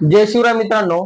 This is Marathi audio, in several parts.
जय शिवराय मित्रांनो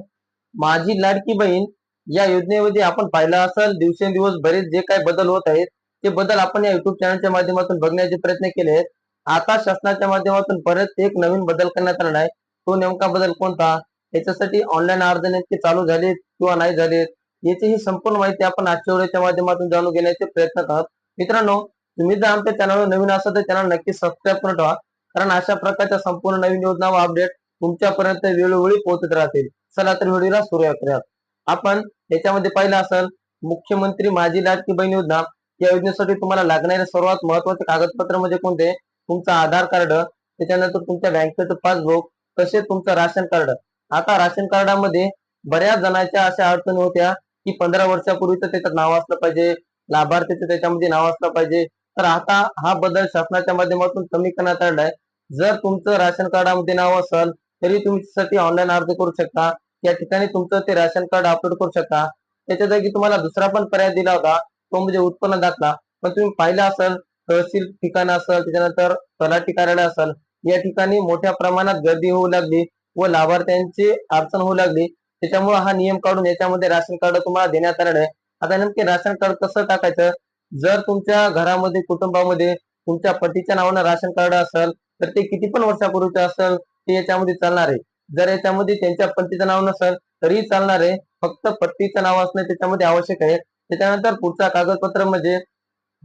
माझी लाडकी बहीण या योजनेमध्ये आपण पाहिलं असेल दिवसेंदिवस बरेच जे काही बदल होत आहेत ते बदल आपण या युट्यूब चॅनलच्या माध्यमातून बघण्याचे प्रयत्न केले आहेत. आता शासनाच्या माध्यमातून परत एक नवीन बदल करण्यात आला आहे. तो नेमका बदल कोणता? याच्यासाठी ऑनलाईन अर्ज नेमके चालू झालेत किंवा नाही झालेत याची ही संपूर्ण माहिती आपण आजच्या व्हिडिओच्या माध्यमातून जाणून घेण्याचे प्रयत्न करत मित्रांनो तुम्ही जर आमच्या चॅनलवर नवीन असाल तर चॅनल नक्की सबस्क्राईब करून ठेवा. कारण अशा प्रकारच्या संपूर्ण नवीन योजना व अपडेट तुमच्यापर्यंत वेळोवेळी पोहोचत राहतील. चला तर व्हिडिओला सुरुवात करूयात. आपण याच्यामध्ये पाहिलं असेल मुख्यमंत्री माझी लाडकी बहीण योजना. या योजनेसाठी तुम्हाला लागणारे सर्वात महत्त्वाचे कागदपत्र म्हणजे कोणते? तुमचं आधार कार्ड त्याच्यानंतर तुमच्या बँकेचं पासबुक तसेच तुमचं राशन कार्ड. आता राशन कार्डामध्ये बऱ्याच जणांच्या अशा अडचणी होत्या की पंधरा वर्षापूर्वीच त्याच्यात नाव असलं पाहिजे लाभार्थीचं त्याच्यामध्ये नाव असलं पाहिजे. तर आता हा बदल शासनाच्या माध्यमातून कमी करण्यात आलाय आहे. जर तुमचं राशन कार्डामध्ये नाव असेल तरी तुम्ही त्यासाठी ऑनलाईन अर्ज करू शकता. या ठिकाणी तुमचं ते राशन कार्ड अपलोड करू शकता. त्याच्या जागी तुम्हाला दुसरा पण पर्याय दिला होता. तो म्हणजे उत्पन्न दाखला. पण तुम्ही पाहिलं असेल तहसील ठिकाण असेल त्याच्यानंतर तलाठी कार्यालय असेल या ठिकाणी मोठ्या प्रमाणात गर्दी होऊ लागली व लाभार्थ्यांची अडचण होऊ लागली. त्याच्यामुळे हा नियम काढून याच्यामध्ये राशन कार्ड तुम्हाला देण्यात आलेलं आहे. आता नेमके राशन कार्ड कसं टाकायचं? जर तुमच्या घरामध्ये कुटुंबामध्ये तुमच्या पतीच्या नावानं राशन कार्ड असेल तर ते किती पण वर्षापूर्वीचं असेल ते याच्यामध्ये चालणार आहे. जर याच्यामध्ये त्यांच्या पतीचं नाव नसेल तरी चालणार आहे. फक्त पट्टीचं नाव असणं त्याच्यामध्ये आवश्यक आहे. त्याच्यानंतर पुढचा कागदपत्र म्हणजे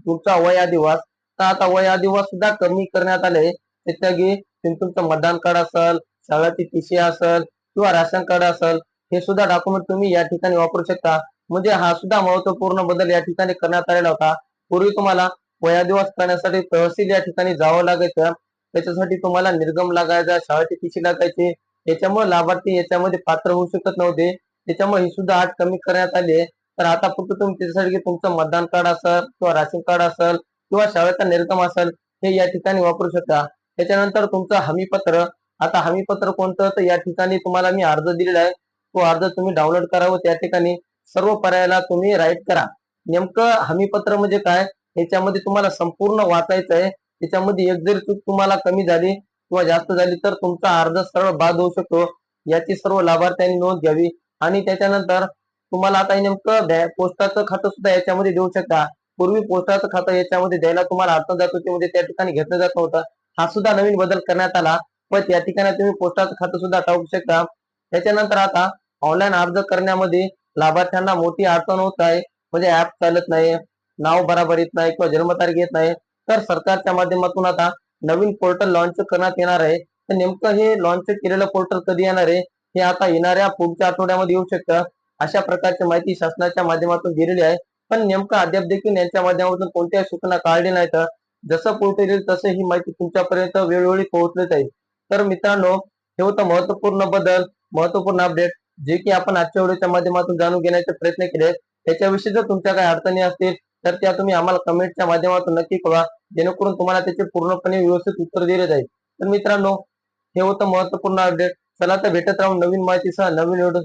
तुमचा वय अधिवास तर आता वय अधिवास सुद्धा कमी करण्यात आले त्याच्यागी तुमचं मतदान कार्ड असेल शाळाची टीसी असेल किंवा राशन कार्ड असेल हे सुद्धा डॉक्युमेंट तुम्ही या ठिकाणी वापरू शकता. म्हणजे हा सुद्धा महत्त्वपूर्ण बदल या ठिकाणी करण्यात आलेला होता. पूर्वी तुम्हाला वयादिवास करण्यासाठी तहसील या ठिकाणी जावं लागायचं. त्याच्यासाठी तुम्हाला निर्गम लागायचा शाळेची टीसी लागायची. याच्यामुळे लाभार्थी याच्यामध्ये पात्र होऊ शकत नव्हते. त्याच्यामुळे ही सुद्धा अट कमी करण्यात आली आहे. तर आता फक्त तुम्ही त्याच्यासाठी तुमचं मतदान कार्ड असेल किंवा राशन कार्ड असेल किंवा शाळेचा निर्गम असेल हे या ठिकाणी वापरू शकता. त्याच्यानंतर तुमचं हमीपत्र. आता हमीपत्र कोणतं? तर या ठिकाणी तुम्हाला मी अर्ज दिलेला आहे. तो अर्ज तुम्ही डाउनलोड करावं त्या ठिकाणी. सर्व पर्यायाला तुम्ही राईट करा. नेमकं हमीपत्र म्हणजे काय? याच्यामध्ये तुम्हाला संपूर्ण वाचायचं आहे. त्याच्यामध्ये एक जरी चूक तुम्हाला कमी झाली किंवा जास्त झाली तर तुमचा अर्ज सरळ बाद होऊ शकतो. याची सर्व लाभार्थ्यांनी नोंद घ्यावी आणि त्याच्यानंतर तुम्हाला आता नेमकं पोस्टाचं खातं सुद्धा याच्यामध्ये देऊ शकता. पूर्वी पोस्टाचं खातं याच्यामध्ये द्यायला तुम्हाला अडचण जात होती म्हणजे त्या ठिकाणी घेतलं जात नव्हतं. हा सुद्धा नवीन बदल करण्यात आला पण त्या ठिकाणी तुम्ही पोस्टाचं खातं सुद्धा टाकू शकता. त्याच्यानंतर आता ऑनलाईन अर्ज करण्यामध्ये लाभार्थ्यांना मोठी अडचण होत आहे. म्हणजे ऍप चालत नाही नाव बराबर येत नाही किंवा जन्मतारीख येत नाही. तर सरकारच्या माध्यमातून आता नवीन पोर्टल लॉन्च करण्यात येणार आहे. तर नेमकं हे लॉन्च केलेलं पोर्टल कधी येणार आहे? हे आता येणाऱ्या पुढच्या आठवड्यामध्ये येऊ शकतं. अशा प्रकारची माहिती शासनाच्या माध्यमातून दिलेली आहे. पण नेमकं अद्याप देखील यांच्या माध्यमातून कोणत्याही सूचना काढली नाहीत. जसं पोर्टल येईल तसं ही माहिती तुमच्यापर्यंत वेळोवेळी पोहोचली जाईल. तर मित्रांनो हे होतं महत्त्वपूर्ण बदल महत्त्वपूर्ण अपडेट जे की आपण आजच्या व्हिडिओच्या माध्यमातून जाणून घेण्याचे प्रयत्न केले. त्याच्याविषयी जर तुमच्या काही अडचणी असतील तर त्या तुम्ही आम्हाला कमेंटच्या माध्यमातून नक्की कळवा. जेणेकरून तुम्हाला त्याचे पूर्णपणे व्यवस्थित उत्तर दिले जाईल. तर मित्रांनो हे होतं महत्त्वपूर्ण अपडेट. चला तर भेटत राहून नवीन माहितीसह नवीन व्हिडिओ